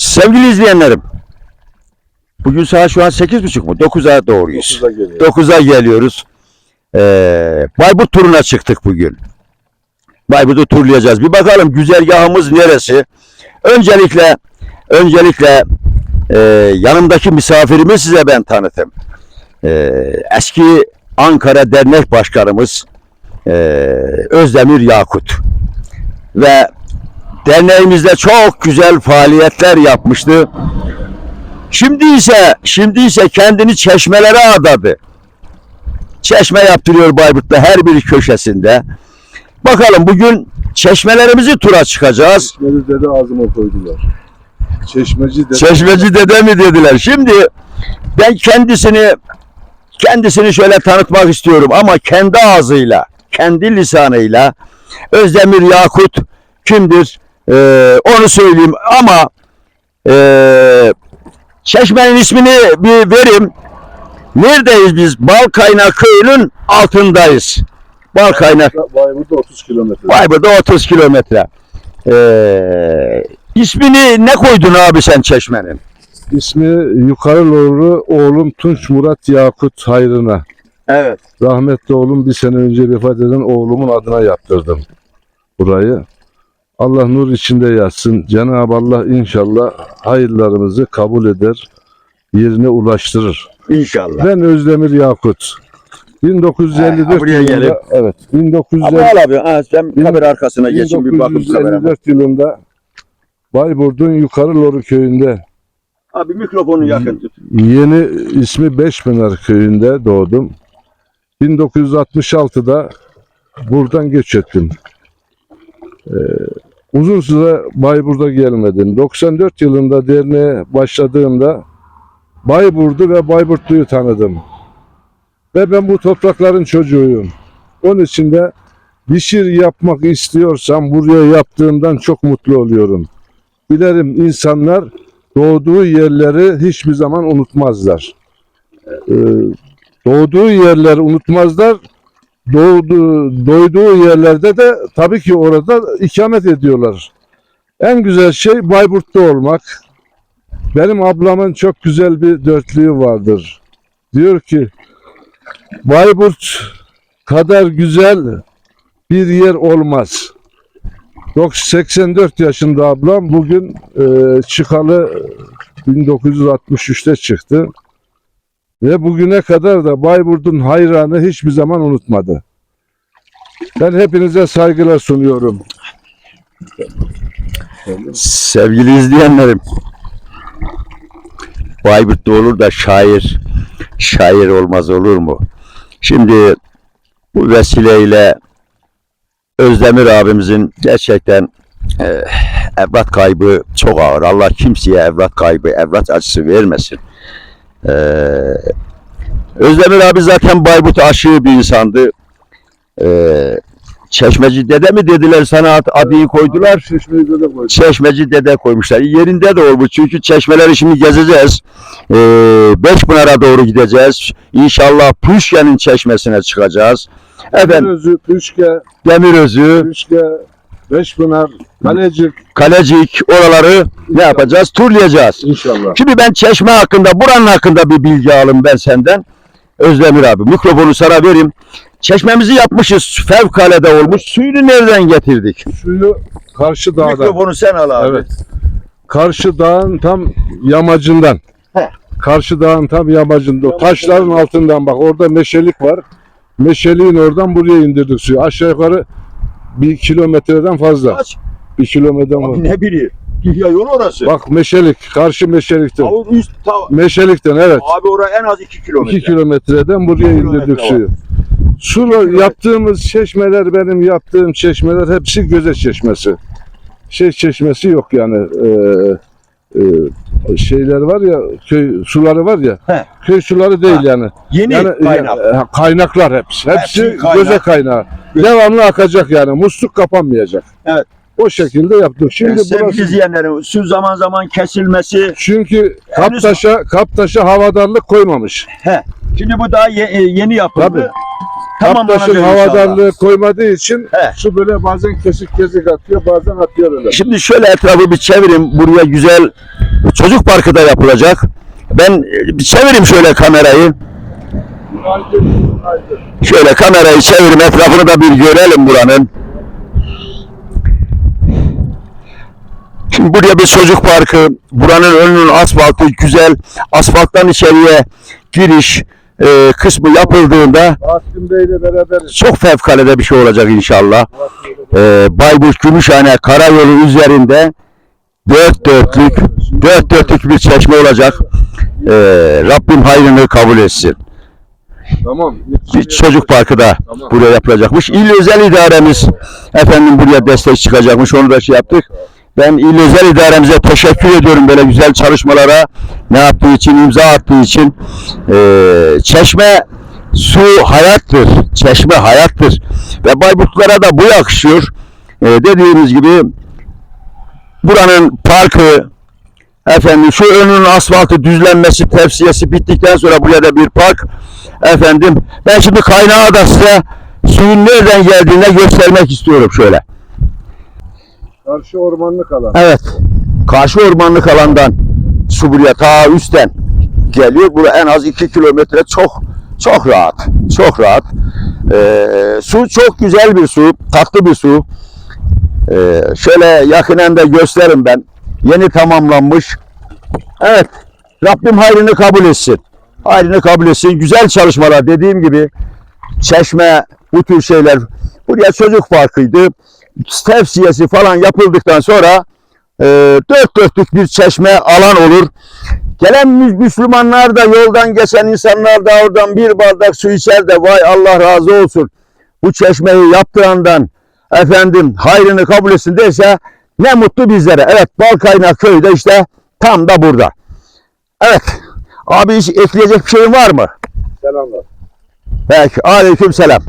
Sevgili izleyenlerim. Bugün saat şu an 8.30 mu? 9'a doğruyuz. 9'a geliyor. 9'a geliyoruz. Ee, Bayburt turuna çıktık bugün. Bayburt'u turlayacağız. Bir bakalım güzergahımız neresi? Öncelikle öncelikle e, yanımdaki misafirimi size ben tanıtayım. E, eski Ankara Dernek Başkanımız e, Özdemir Yakut ve derneğimizde çok güzel faaliyetler yapmıştı. Şimdi ise şimdi ise kendini çeşmelere adadı. Çeşme yaptırıyor Bayburt'ta her bir köşesinde. Bakalım bugün çeşmelerimizi tura çıkacağız. Çeşmeci dede ağzıma koydular. Çeşmeci dede. Çeşmeci dede mi dediler. Şimdi ben kendisini kendisini şöyle tanıtmak istiyorum ama kendi ağzıyla, kendi lisanıyla Özdemir Yakut kimdir? Ee, onu söyleyeyim ama ee, Çeşmenin ismini bir vereyim. Neredeyiz biz? Balkaynak köyünün altındayız. Balkaynak Bayburt'ta 30 kilometre. Bayburt'ta 30 kilometre. Ee, ismini ne koydun abi sen Çeşmenin? İsmi yukarı doğru oğlum Tunç Murat Yakut Hayrına. Evet. Rahmetli oğlum bir sene önce vefat eden oğlumun adına yaptırdım burayı. Allah nur içinde yatsın. Cenab-ı Allah inşallah hayırlarımızı kabul eder, yerine ulaştırır. İnşallah. Ben Özdemir Yakut. 1954 Ha, buraya gelip. yılında, evet, 1954 Ama abi ha, sen kamera arkasına geçin bir bakın kamerama. 1954 yılında Bayburt'un Yukarı Loru köyünde Abi mikrofonu yakın tut. yeni ismi Beşpınar köyünde doğdum. 1966'da buradan göç ettim. Ee, uzun süre Bayburt'a gelmedim. 94 yılında derneğe başladığımda Bayburt'u ve Bayburtlu'yu tanıdım. Ve ben bu toprakların çocuğuyum. Onun için de bir şey yapmak istiyorsam buraya yaptığımdan çok mutlu oluyorum. Bilirim insanlar doğduğu yerleri hiçbir zaman unutmazlar. Ee, doğduğu yerleri unutmazlar. Doğduğu, doyduğu yerlerde de tabii ki orada ikamet ediyorlar. En güzel şey Bayburt'ta olmak. Benim ablamın çok güzel bir dörtlüğü vardır. Diyor ki Bayburt kadar güzel bir yer olmaz. 84 yaşında ablam bugün e, çıkalı 1963'te çıktı. Ve bugüne kadar da Bayburt'un hayranı hiçbir zaman unutmadı. Ben hepinize saygılar sunuyorum. Sevgili izleyenlerim. Bayburt'ta olur da şair şair olmaz olur mu? Şimdi bu vesileyle Özdemir abimizin gerçekten e, evlat kaybı çok ağır. Allah kimseye evlat kaybı, evlat acısı vermesin. E, Özdemir abi zaten Bayburt aşığı bir insandı. E, Çeşmeci dede mi dediler sana ad- adıyı koydular. Çeşmeyi de koydum. Çeşmeci dede koymuşlar. Yerinde de olmuş çünkü çeşmeleri şimdi gezeceğiz. Ee, Beşpınar'a doğru gideceğiz. İnşallah Puşken'in çeşmesine çıkacağız. Efendim Demirözü, Püşke, Demirözü, Püşke, Beşpınar, Kalecik Kalecik oraları ne yapacağız? Turlayacağız. inşallah. Şimdi ben çeşme hakkında, buranın hakkında bir bilgi alayım ben senden. Özdemir abi mikrofonu sana vereyim. Çeşmemizi yapmışız. Fevkalade olmuş. Suyunu nereden getirdik? Suyu karşı dağdan. Mikrofonu sen al abi. Evet. Karşı dağın tam yamacından. He. Karşı dağın tam yamacında. Taşların altından bak orada meşelik var. Meşeliğin oradan buraya indirdik suyu. Aşağı yukarı bir kilometreden fazla. Kaç? Bir kilometreden Abi fazla. ne biri? Ya yol orası. Bak meşelik. Karşı meşelikten. Abi üst ta- Meşelikten evet. Abi oraya en az 2 kilometre. 2 kilometreden buraya indirdik suyu. Su yaptığımız çeşmeler benim yaptığım çeşmeler hepsi göze çeşmesi. Şey çeşmesi yok yani. Ee, e, şeyler var ya köy suları var ya. He. Köy suları değil Ha. yani. Yeni yani kaynak. e, kaynaklar hepsi. Hepsi Hepsi kaynak. göze kaynağı. Devamlı akacak yani. Musluk kapanmayacak. Evet. O şekilde yaptık. Şimdi Şimdi sevgili burası izleyenlerim su zaman zaman kesilmesi. çünkü Kaptaş'a Kaptaş'a havadarlık koymamış. Şimdi bu daha ye- e, yeni yapıldı. Tabii. Kaptaş'ın inşallah. havadarlığı koymadığı için He. su böyle bazen kesik kesik atıyor bazen atıyor öyle. Şimdi şöyle etrafı bir çevireyim. Buraya güzel Çocuk parkı da yapılacak. Ben e, çevireyim şöyle kamerayı. Şöyle kamerayı çevireyim etrafını da bir görelim buranın. Şimdi buraya bir çocuk parkı, buranın önünün asfaltı güzel, asfalttan içeriye giriş e, kısmı yapıldığında çok fevkalade bir şey olacak inşallah. E, Bayburt Gümüşhane Karayolu üzerinde dört dörtlük, dört dörtlük bir çeşme olacak. E, Rabbim hayrını kabul etsin. Tamam. Bir çocuk parkı da Tamam. buraya yapılacakmış. İl özel idaremiz efendim buraya destek çıkacakmış. Onu da şey yaptık. Ben il özel idaremize teşekkür ediyorum böyle güzel çalışmalara ne yaptığı için, imza attığı için. Ee, çeşme su hayattır. Çeşme hayattır. Ve Bayburtlulara da bu yakışıyor. Ee, dediğimiz gibi buranın parkı, efendim şu önünün asfaltı düzlenmesi, tepsiyesi bittikten sonra buraya da bir park. Efendim ben şimdi kaynağı da size suyun nereden geldiğine göstermek istiyorum şöyle. Karşı ormanlık alan. Evet. Karşı ormanlık alandan su buraya ta üstten geliyor. Buraya en az 2 kilometre çok çok rahat. Çok rahat. Ee, su çok güzel bir su. Tatlı bir su. Ee, şöyle yakinen de gösterin ben. Yeni tamamlanmış. Evet. Rabbim hayrını kabul etsin. Hayrını kabul etsin. Güzel çalışmalar dediğim gibi çeşme bu tür şeyler. Buraya çocuk parkıydı. Tevsiyesi falan yapıldıktan sonra e, dört dörtlük bir çeşme alan olur. Gelen Mü- Müslümanlar da yoldan geçen insanlar da oradan bir bardak su içer de vay Allah razı olsun. Bu çeşmeyi yaptırandan efendim hayrını kabul etsin derse ne mutlu bizlere. Evet Balkaynak köyü de işte tam da burada. Evet. Abi hiç ekleyecek bir şeyin var mı? Selamlar. Peki. Aleyküm selam.